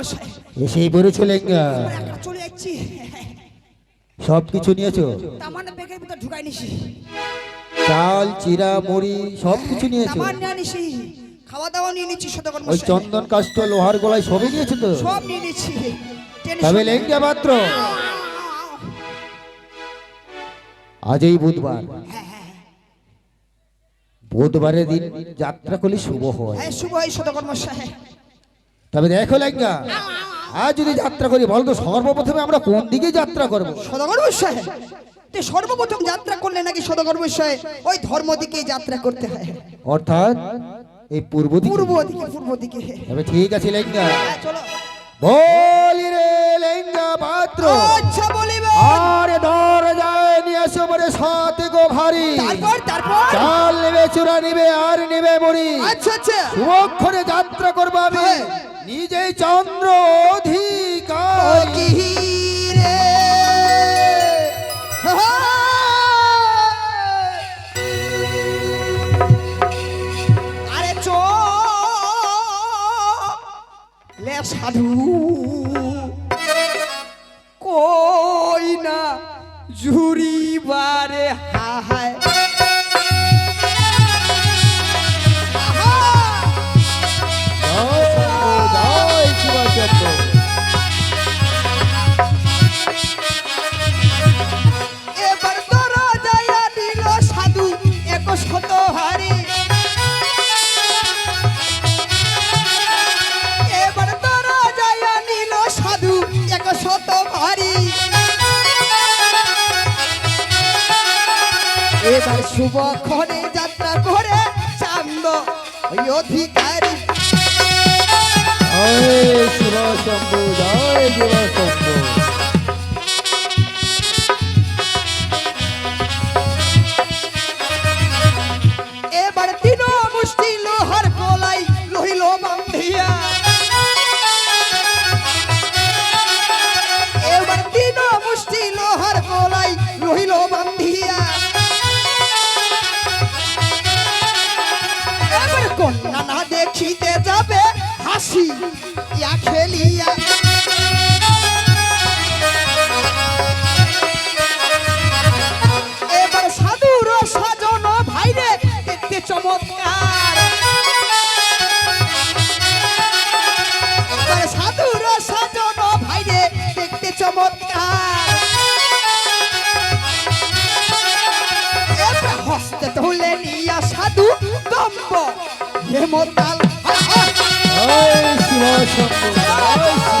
মশাই এসেই পড়েছো লেঙ্গা আমরা একা চলে যাচ্ছি। সব কিছু নিয়েছো? তামান ব্যাগের ভিতর ঢুকাই নিছি। চাল চিরা মুড়ি সব কিছু নিয়েছো? তামান নিয়ে নিছি। খাওয়া দাওয়া নিয়ে নিচ্ছি শতকর ওই চন্দন কাষ্ট লোহার গলায় সবই নিয়েছো তো? সব নিয়ে নিচ্ছি। তবে। লেঙ্গা পাত্র। আজই বুধবার। বুধবারের দিন যাত্রা করলে শুভ হয়। হ্যাঁ শুভ হয় শতকর মশাই। তবে দেখো লেঙ্গা আজ যদি যাত্রা করি বলতো সর্বপ্রথমে আমরা কোন দিকে যাত্রা করব? সদাগর তে সর্বপ্রথম যাত্রা করলে নাকি সদাগর ওই ধর্ম দিকে যাত্রা করতে হয়। অর্থাৎ এই পূর্ব দিকে। পূর্ব দিকে পূর্ব দিকে। তবে ঠিক আছে লেঙ্গা। হ্যাঁ, চলো। বলি রে লেঙ্গা পাত্র। আচ্ছা বলিবে আরে দরজায় নিয়ে এসো বলে সাথে গো ভারী। তারপর তারপর? চূড়া নিবে আর নিবে মুড়ি। আচ্ছা আচ্ছা। সুবক্ষরে যাত্রা করব আমি। হ্যাঁ। নিজেই চন্দ্র অধিকার। আরে চো। লে সাধু। কই না ঝুরি বারে এবার শুভ ক্ষণে যাত্রা করে চান্দ ওই অধিকারী। জয় শিবশম্ভু, জয় শুভ এবার হেমতাল জয় শিবশম্ভু,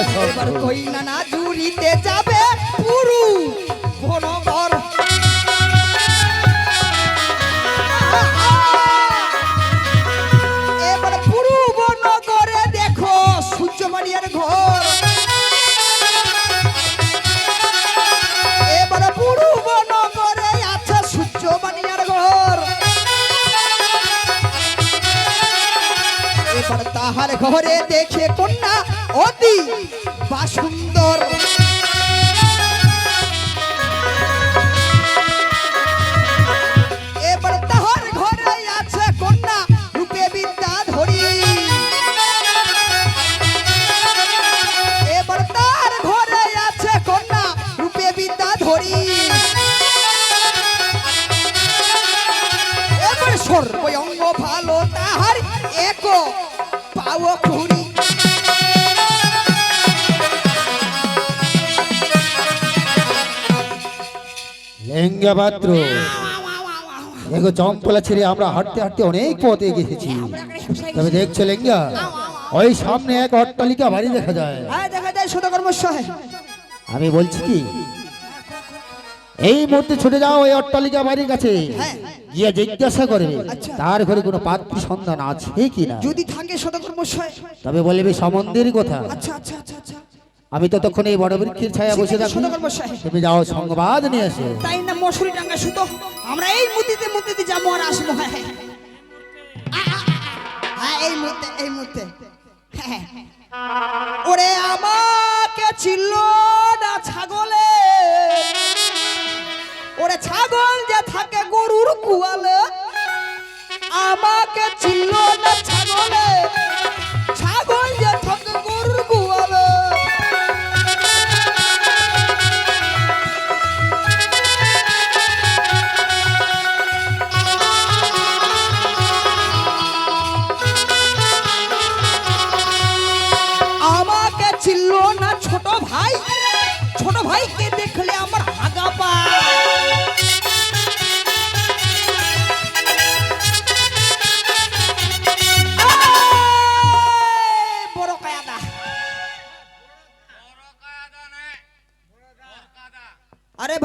এবার। কই না না জুড়িতে যাবে পুরু বনগর এবার পুরু বনগরে দেখো ঘর। এবার পুরু বনগরে আছে সূর্যমানিয়ার ঘর। এবার তাহার ঘরে দেখে কন্যা অতি বা সুন্দর লেঙ্গা পাত্র দেখো চম্পলা ছেড়ে আমরা হাঁটতে হাঁটতে অনেক পথ এগিয়ে এসেছি আমরা এখানে হেসে তবে দেখছ লেঙ্গা ওই সামনে এক অট্টালিকা বাড়ি দেখা যায়। হ্যাঁ দেখা যায় সদকর্মশয় আমি বলছি কি এই মুহূর্তে ছুটে যাও ওই অট্টালিকা বাড়ির কাছে। হ্যাঁ। গিয়ে জিজ্ঞাসা করবে আচ্ছা। তার ঘরে কোনো পাত্রী সন্ধান আছে কি না যদি থাকে সদকর্মশয় তবে বলবে সম্বন্ধের কথা। আচ্ছা আচ্ছা। আমি ততক্ষণ এই বড় বৃক্ষের ছায়া বসে থাকি তুমি যাও সংবাদ নিয়ে আসো তাই না মশুরি টাঙ্গা সুতো? আমরা এই মুদিতে মুদিতে যাব আর আসব। হ্যাঁ হ্যাঁ। হ্যাঁ। এই মুহূর্তে এই মুহূর্তে। হ্যাঁ, হ্যাঁ। ওরে আমাকে ছিল না ছাগলে। ওরে ছাগল যে থাকে গরুর কুয়ালে আমাকে ছিল না ছাগল।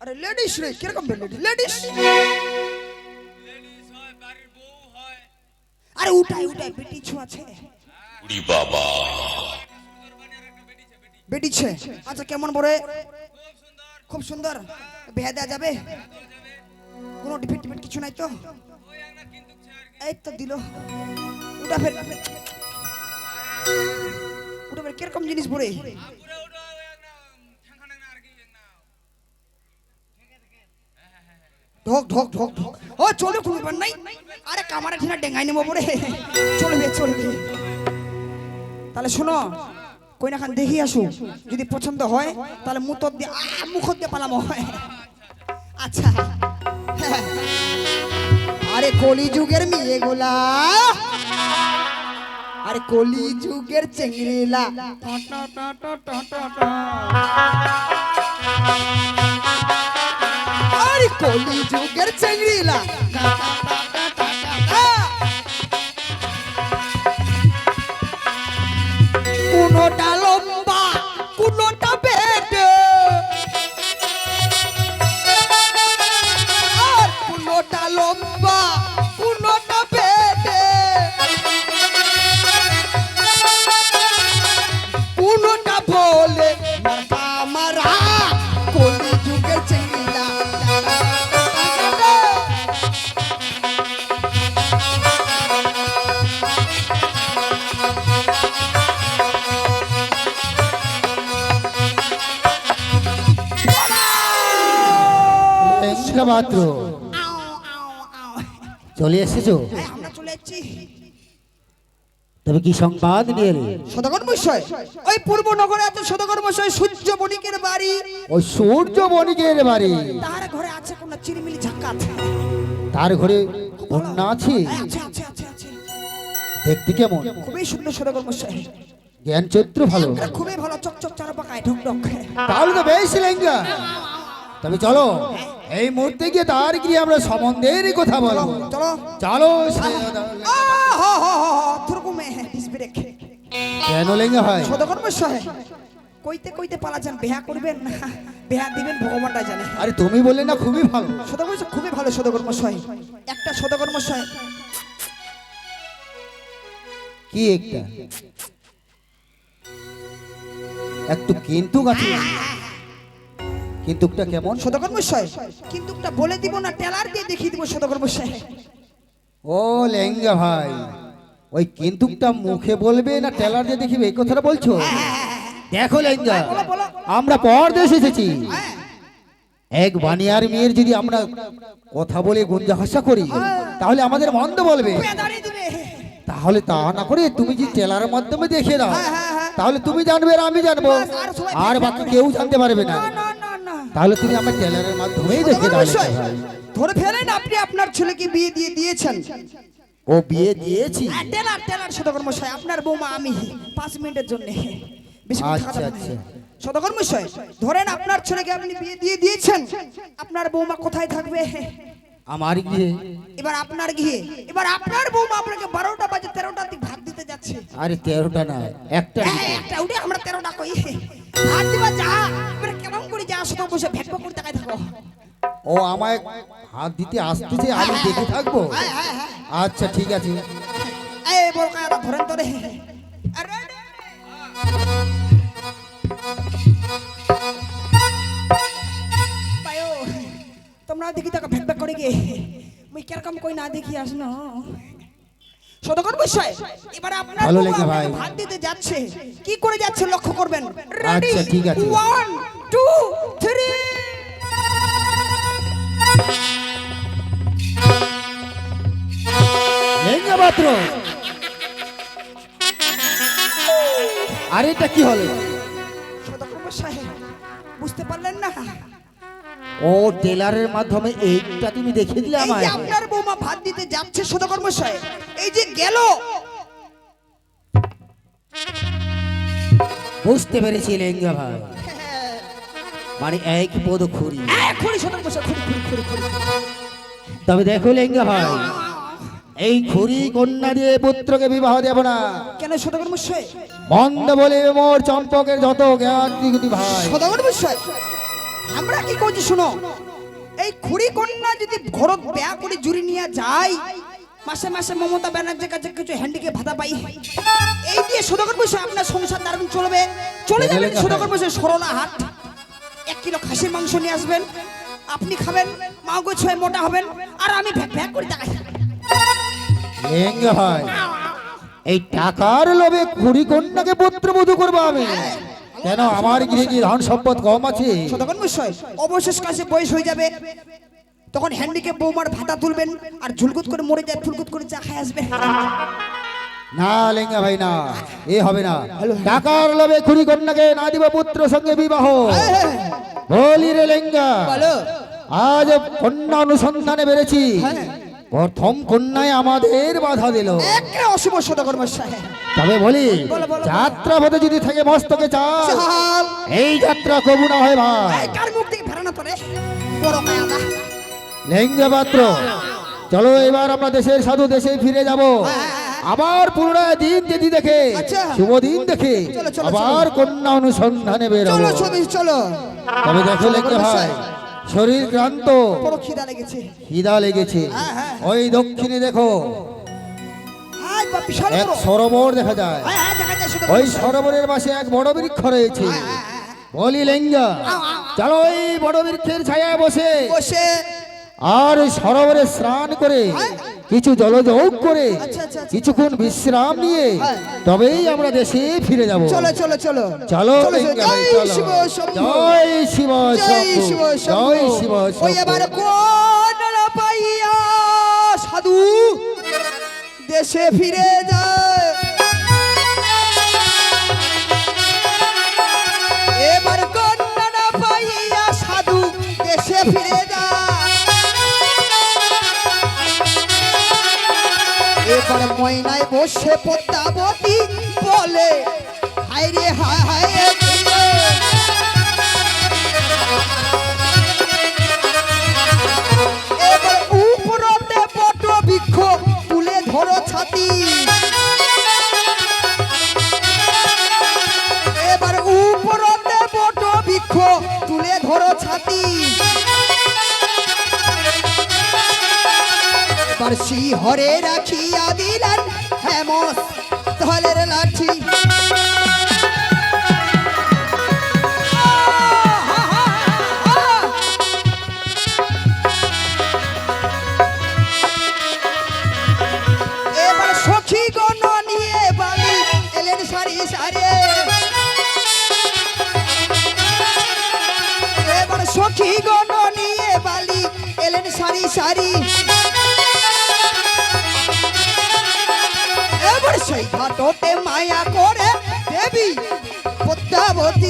আরে লেডিস রে কীরকম লেডিস? লেডিস? আরে উঠাই উঠাই বেটি छु আছে বেটিছে আচ্ছা কেমন বড়ে? খুব সুন্দর। বেহা দেওয়া যাবে? কোনো ডিফিট টিফিট কিছু নাই তো? এই তো দিল। উঠা ফের। উঠা ফের কীরকম জিনিস পড়ে ঢোক ঢোক ঢোক ঢোক। ও চলে তুমি ব্যাপার নাই। আরে কামারে ঠিনা ডেঙ্গাই নেব পরে। চলবে চলবে তাহলে শোনো কই না খান দেখি আসু। যদি পছন্দ হয় তাহলে মুতর দিয়ে আ, মুখত দিয়ে পালামো। হয় আচ্ছা। আরে কলি যুগের মেয়ে গোলা। আরে কলি যুগের টা টা টা টা টা টা টা। আরে কলি যুগের চেংড়িলা। মাত্র। চলে এসেছ? আমরা চলে যাচ্ছি তবে কি সংবাদ নিয়ে এলে? সদাগর মশাই ওই আছে সদাগর মশাই সূর্য বণিকের বাড়ি। ওই সূর্য বণিকের বাড়ি। তার ঘরে আছে কোন চিরিমিলি ঝাক্কা আছে? তার ঘরে কন্যা আছে? দেখতে কেমন? খুবই সুন্দর সদাগর মশাই জ্ঞান চৈত্র ভালো খুবই ভালো চকচক চারা পাকায় ঢক ঢক তাহলে তো বেশ লেঙ্গা। তবে চলো এই মুহূর্তে গিয়ে তার গিয়ে আমরা সম্বন্ধের কথা বলব। চলো। চলো হ হ হ হ থুরকু মে ডিস ব্রেক কেন লেঙ্গা হয়? সদাগর মশাই কইতে কইতে পালা যান বেহা করবেন না। বেহা দিবেন ভগবানটা জানে। আরে তুমি বললে না খুবই ভালো। মশাই খুবই ভালো সদাগর মশাই একটা সদাগর মশাই কি একটা? একটু কিন্তু আছে কিন্তুটা কেমন? সদাগর মশাই কিন্তু বলে দিব না টেলার দিয়ে দেখিয়ে দিব সদাগর মশাই। ও লেঙ্গা ভাই ওই কিন্তুটা মুখে বলবে না টেলার দিয়ে দেখিবে? এই কথাটা বলছো? দেখো লেঙ্গা বলো, বলো। আমরা পরদেশ এসেছি। হ্যাঁ। এক বানিয়ার মেয়ের যদি আমরা কথা বলে গুঞ্জা হাসা করি তাহলে আমাদের মন্দ বলবে। তাহলে তা না করে তুমি যে টেলার মাধ্যমে দেখে দাও হ্যাঁ, হ্যাঁ, হ্যাঁ। তাহলে তুমি জানবে আর আমি জানব। আর বাকি কেউ জানতে পারবে না তাহলে তুমি আমার টেলারের মাধ্যমেই দেখে দাও ধরে ফেলেন আপনি আপনার ছেলেকে বিয়ে দিয়ে দিয়েছেন। ও বিয়ে দিয়েছি। হ্যাঁ, টেলার টেলার সদকর মশাই আপনার বৌমা আমি পাঁচ মিনিটের জন্য। বেশি আচ্ছা, আচ্ছা। সদকর মশাই ধরেন আপনার ছেলেকে আপনি বিয়ে দিয়ে দিয়েছেন। আপনার বৌমা কোথায় থাকবে? আমার গিয়ে এবার আপনার গিয়ে এবার আপনার বৌমা আপনাকে বারোটা বাজে তেরোটা দিক ভাত দিতে যাচ্ছে। আরে তেরোটা না একটা হ্যাঁ, একটা উঠে আমরা তেরোটা কই? ভাত দিবা যা। এবার কেমন করে যা শুধু বসে ভেটপা করে তাকাই থাকো। ও আমায় হাত দিতে আসতেছে আমি দেখে থাকব? হ্যাঁ হ্যাঁ হ্যাঁ। আচ্ছা ঠিক আছে। এই বড় কায়দা ধরেন তো রে আরে তোমরা দেখি তাকে ভেক করে গে মুই কীরকম কই না দেখি আসনো। সদকর বিষয় এবার আপনার। ভাত দিতে যাচ্ছে। কি করে যাচ্ছে লক্ষ্য করবেন? রেডি আচ্ছা। ওয়ান টু থ্রি লেঙ্গা আরে এটা কি হলো? সদকর বিষয় বুঝতে পারলেন না? ও টেলারের মাধ্যমে এইটা তুমি দেখে দিলে আমায়। আপনার বৌমা ভাত দিতে যাচ্ছে সদকর মশাই এই যে গেল। বুঝতে পেরেছি লেঙ্গা ভাই। মানে এক পদ খুরি খুঁড়ি সদকর মশাই খুঁড়ি খুঁড়ি খুঁড়ি খুঁড়ি। তবে দেখো লেঙ্গা ভাই এই খুরি কন্যা দিয়ে পুত্রকে বিবাহ দেব না। কেন সদকর মশাই মন্দ বলে মোর চম্পকের যত জ্ঞান ভাই। সদকর মশাই আমরা কি করছি শুনো? এই খুঁড়ি কন্যা যদি ঘরত বেয়া করে জুড়ি নিয়ে যায় মাসে মাসে মমতা ব্যানার্জির কাছে কিছু হ্যান্ডিকে ভাতা পাই। এই দিয়ে সদকর মশাই আপনার সংসার দারুণ চলবে। চলে যাবেন সদকর মশাই সরলা হাট। এক কিলো খাসির মাংস নিয়ে আসবেন। আপনি খাবেন মাগো ছয় মোটা হবেন আর আমি ভ্যাক ভ্যাক করে তাকাই এই টাকার লোভে খুরি কন্যাকে পুত্রবধূ করব আমি। কেন আমার গৃহে কি ধন সম্পদ কম আছে? তখন অবশেষ কাছে বয়স হয়ে যাবে। তখন হ্যান্ডিকে বৌমার ভাতা তুলবেন আর ঝুলকুত করে মরে যায় ফুলকুত করে চা খাই আসবে। না লেঙ্গা ভাই না এ হবে না। টাকার লোভে খুরি কন্যাকে না দিব পুত্র সঙ্গে বিবাহ। বলি রে লেঙ্গা আজ কন্যা অনুসন্ধানে বেড়েছি। প্রথম কন্যায় আমাদের বাধা দিল। একটা অশুভ মশাই তবে বলি। যাত্রা পথে যদি থাকে মস্তকে চাল। এই যাত্রা কবু না হয় ভাই। এই কার মুখ থেকে ফেরানো তোরে? বড় কায়াদা লেঙ্গা পাত্র চলো এবার আমরা দেশের সাধু দেশে ফিরে যাব। আবার পুনরায় দিন যেদি দেখে আচ্ছা। শুভ দিন দেখে আবার কন্যা অনুসন্ধানে বেরোবো। চলো চলো। তবে দেখো লেঙ্গা ভাই শরীর ক্লান্ত। খিদা লেগেছে। খিদা লেগেছে। হ্যাঁ, হ্যাঁ। ওই দক্ষিণে দেখো। এক সরোবর দেখা যায়। হ্যাঁ ওই সরোবরের পাশে এক বড় বৃক্ষ রয়েছে। বলি লেঙ্গা। চলো ওই বড় বৃক্ষের ছায়া বসে। বসে। আর ওই সরোবরে স্নান করে কিছু জলযোগ করে আচ্ছা, আচ্ছা, আচ্ছা। কিছুক্ষণ বিশ্রাম নিয়ে হ্যাঁ। তবেই আমরা দেশে ফিরে যাব। চলো চলো চলো। চলো জয় শিব শম্ভু। জয় শিব জয় শম্ভু, শিব জয় ওই এবার কোন পাইয়া সাধু দেশে ফিরে যায়। এবার কন্যা পাইয়া সাধু দেশে ফিরে যায়। ময়নায় বসে পদ্মাবতী বলে হায় রে হায় হায় শিহরে রাখিয়া দিলেন হেমস ধলের লাঠি।